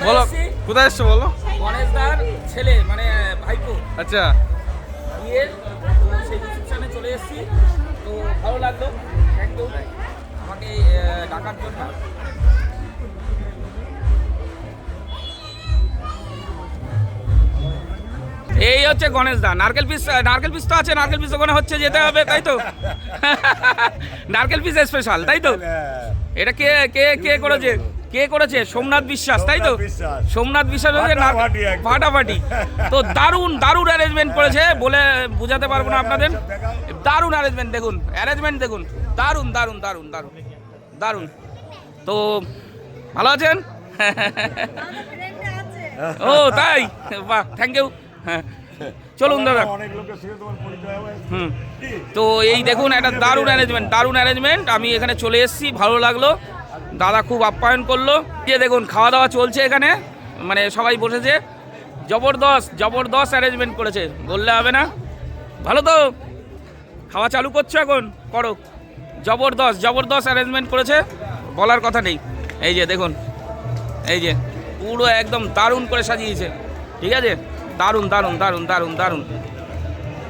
বলো কোথায় এসছো বলো? গণেশ দার ছেলে মানে ভাইপো। আচ্ছা। বিয়ের সেই রিসেপশনে চলে এসেছি। তো ভালো লাগল। থ্যাংক ইউ আমাকে ডাকার জন্য। এই হচ্ছে গণেশ দা নারকেল পিস নারকেল পিস তো আছে নারকেল পিস ওখানে হচ্ছে যেতে হবে তাই তো? নারকেল পিস স্পেশাল তাই তো? এটা কে কে কে করেছে? কে করেছে? সোমনাথ বিশ্বাস তাই তো? সোমনাথ বিশ্বাস। হচ্ছে ফাটাফাটি তো দারুণ দারুণ অ্যারেঞ্জমেন্ট করেছে বলে বোঝাতে পারব না আপনাদের। দারুণ অ্যারেঞ্জমেন্ট দেখুন অ্যারেঞ্জমেন্ট দেখুন। দারুণ দারুণ দারুণ দারুণ। দারুণ। তো ভালো আছেন? ও তাই? বাহ থ্যাংক ইউ হ্যাঁ চলুন দাদা। হুম। তো এই দেখুন একটা দারুণ অ্যারেঞ্জমেন্ট দারুণ অ্যারেঞ্জমেন্ট আমি এখানে চলে এসেছি ভালো লাগল। দাদা খুব আপ্যায়ন করল। যে দেখুন খাওয়া দাওয়া চলছে এখানে। মানে সবাই বসেছে। জবরদস্ত জবরদস্ত অ্যারেঞ্জমেন্ট করেছে। বললে হবে না। ভালো তো? খাওয়া চালু করছ এখন? করো। জবরদস্ত জবরদস্ত অ্যারেঞ্জমেন্ট করেছে। বলার কথা নেই। এই যে দেখুন এই যে পুরো একদম দারুণ করে সাজিয়েছে। ঠিক আছে? দারুণ দারুণ দারুণ দারুণ দারুণ।